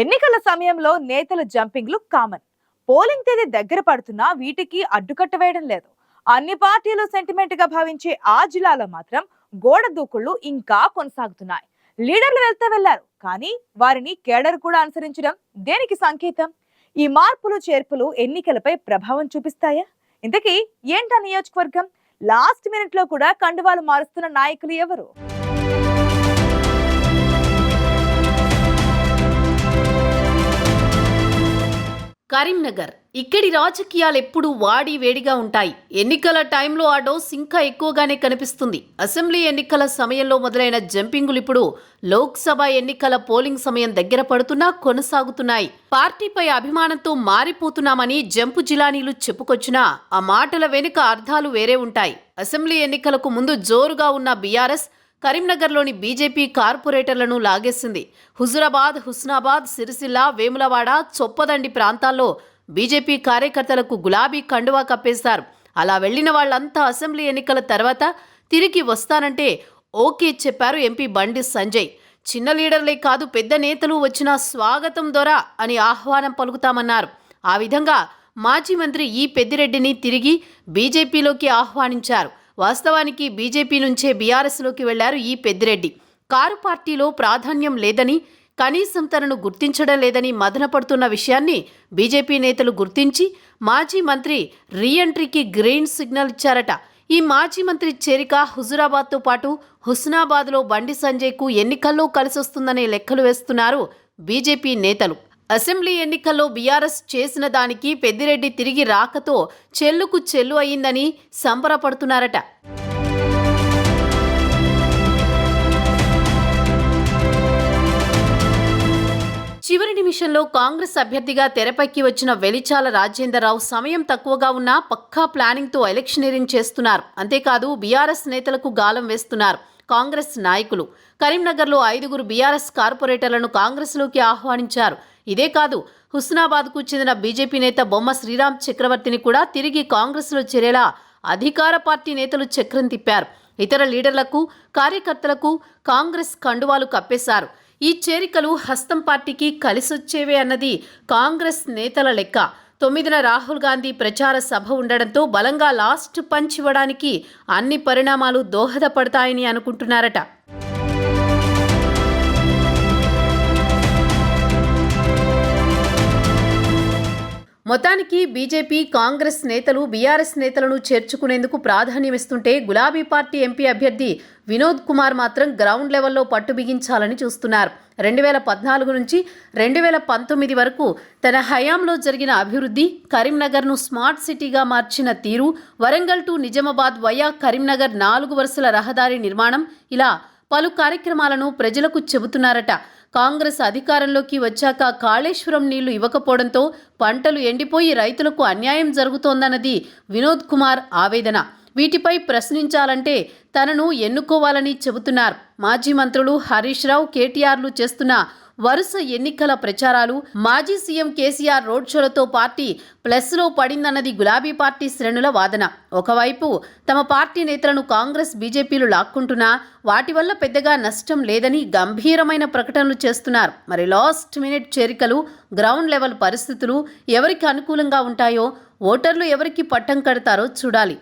ఎన్నికల సమయంలో నేతల జంపింగ్లు కామన్ పోలింగ్ తేదీ దగ్గర పడుతున్నా వీటికి అడ్డుకట్ట వేయడం లేదు. అన్ని పార్టీలు సెంటిమెంట్గా భావించే ఆ జిల్లాలో మాత్రం గోడ దూకుళ్ళు ఇంకా కొనసాగుతున్నాయి. లీడర్లు వెళ్తే వెళ్ళారు కానీ వారిని కేడర్ కూడా అనుసరించడం దేనికి సంకేతం? ఈ మార్పులు చేర్పులు ఎన్నికలపై ప్రభావం చూపిస్తాయా? ఇంతకీ ఏంటా నియోజకవర్గం? లాస్ట్ మినిట్లో కూడా కండువాలు మారుస్తున్న నాయకులు ఎవరు? కరీంనగర్. ఇక్కడి రాజకీయాలు ఎప్పుడూ వాడి వేడిగా ఉంటాయి. ఎన్నికల టైంలో ఆ డోస్ ఇంకా ఎక్కువగానే కనిపిస్తుంది. అసెంబ్లీ ఎన్నికల సమయంలో మొదలైన జంపింగులు ఇప్పుడు లోక్సభ ఎన్నికల పోలింగ్ సమయం దగ్గర పడుతున్నా కొనసాగుతున్నాయి. పార్టీపై అభిమానంతో మారిపోతున్నామని జంపు జిలానీలు చెప్పుకొచ్చినా ఆ మాటల వెనుక అర్థాలు వేరే ఉంటాయి. అసెంబ్లీ ఎన్నికలకు ముందు జోరుగా ఉన్న బీఆర్ఎస్ కరీంనగర్లోని బీజేపీ కార్పొరేటర్లను లాగేసింది. హుజురాబాద్ హుస్నాబాద్ సిరిసిల్ల వేములవాడ చొప్పదండి ప్రాంతాల్లో బీజేపీ కార్యకర్తలకు గులాబీ కండువా కప్పేశారు. అలా వెళ్ళిన వాళ్ళంతా అసెంబ్లీ ఎన్నికల తర్వాత తిరిగి వస్తానంటే ఓకే చెప్పారు ఎంపీ బండి సంజయ్. చిన్న లీడర్లే కాదు పెద్ద నేతలు వచ్చిన స్వాగతం దొరా అని ఆహ్వానం పలుకుతామన్నారు. ఆ విధంగా మాజీ మంత్రి ఈ పెద్దిరెడ్డిని తిరిగి బీజేపీలోకి ఆహ్వానించారు. వాస్తవానికి బీజేపీ నుంచే బీఆర్ఎస్లోకి వెళ్ళారు ఈ పెద్దిరెడ్డి. కారు పార్టీలో ప్రాధాన్యం లేదని కనీసం తనను గుర్తించడం లేదని మదనపడుతున్న విషయాన్ని బీజేపీ నేతలు గుర్తించి మాజీ మంత్రి రీఎంట్రీకి గ్రీన్ సిగ్నల్ ఇచ్చారట. ఈ మాజీ మంత్రి చేరిక హుజురాబాద్తో పాటు హుస్నాబాద్లో బండి సంజయ్కు ఎన్నికల్లో కలిసొస్తుందనే లెక్కలు వేస్తున్నారు బీజేపీ నేతలు. అసెంబ్లీ ఎన్నికల్లో బీఆర్ఎస్ చేసిన దానికి పెద్దిరెడ్డి తిరిగి రాకతో చెల్లుకు చెల్లు అయిందని సంబరపడుతున్నారట. చివరి నిమిషంలో కాంగ్రెస్ అభ్యర్థిగా తెరపైకి వచ్చిన వెలిచాల రాజేందర్రావు సమయం తక్కువగా ఉన్నా పక్కా ప్లానింగ్తో ఎలక్షనీరింగ్ చేస్తున్నారు. అంతేకాదు బీఆర్ఎస్ నేతలకు గాలం వేస్తున్నారు కాంగ్రెస్ నాయకులు. కరీంనగర్లో ఐదుగురు బీఆర్ఎస్ కార్పొరేటర్లను కాంగ్రెస్లోకి ఆహ్వానించారు. ఇదే కాదు హుస్నాబాద్కు చెందిన బీజేపీ నేత బొమ్మ శ్రీరామ్ చక్రవర్తిని కూడా తిరిగి కాంగ్రెస్లో చేరేలా అధికార పార్టీ నేతలు చక్రం తిప్పారు. ఇతర లీడర్లకు కార్యకర్తలకు కాంగ్రెస్ కండువాలు కప్పేశారు. ఈ చేరికలు హస్తం పార్టీకి కలిసొచ్చేవే అన్నది కాంగ్రెస్ నేతల లెక్క. తొమ్మిదిన రాహుల్ గాంధీ ప్రచార సభ ఉండడంతో బలంగా లాస్ట్ పంచ్ ఇవ్వడానికి అన్ని పరిణామాలు దోహదపడతాయని అనుకుంటున్నారట. మొత్తానికి బీజేపీ కాంగ్రెస్ నేతలు బీఆర్ఎస్ నేతలను చేర్చుకునేందుకు ప్రాధాన్యమిస్తుంటే గులాబీ పార్టీ ఎంపీ అభ్యర్థి వినోద్ కుమార్ మాత్రం గ్రౌండ్ లెవెల్లో పట్టు బిగించాలని చూస్తున్నారు. రెండు వేల పద్నాలుగు నుంచి రెండు వేల పంతొమ్మిది వరకు తన హయాంలో జరిగిన అభివృద్ధి కరీంనగర్ను స్మార్ట్ సిటీగా మార్చిన తీరు వరంగల్ టు నిజామాబాద్ వయా కరీంనగర్ నాలుగు వరుసల రహదారి నిర్మాణం ఇలా పలు కార్యక్రమాలను ప్రజలకు చెబుతున్నారట. కాంగ్రెస్ అధికారంలోకి వచ్చాక కాళేశ్వరం నీళ్ళు ఇవ్వకపోవడంతో పంటలు ఎండిపోయి రైతులకు అన్యాయం జరుగుతోందన్నది వినోద్ కుమార్ ఆవేదన. వీటిపై ప్రశ్నించాలంటే తనను ఎన్నుకోవాలని చెబుతున్నారు. మాజీ మంత్రులు హరీష్ రావు కేటీఆర్లు చేస్తున్న వరుస ఎన్నికల ప్రచారాలు మాజీ సీఎం కేసీఆర్ రోడ్ షోలతో పార్టీ ప్లస్లో పడిందన్నది గులాబీ పార్టీ శ్రేణుల వాదన. ఒకవైపు తమ పార్టీ నేతలను కాంగ్రెస్ బీజేపీలు లాక్కుంటున్నా వాటి వల్ల పెద్దగా నష్టం లేదని గంభీరమైన ప్రకటనలు చేస్తున్నారు. మరి లాస్ట్ మినిట్ చేరికలు గ్రౌండ్ లెవెల్ పరిస్థితులు ఎవరికి అనుకూలంగా ఉంటాయో ఓటర్లు ఎవరికి పట్టం కడతారో చూడాలి.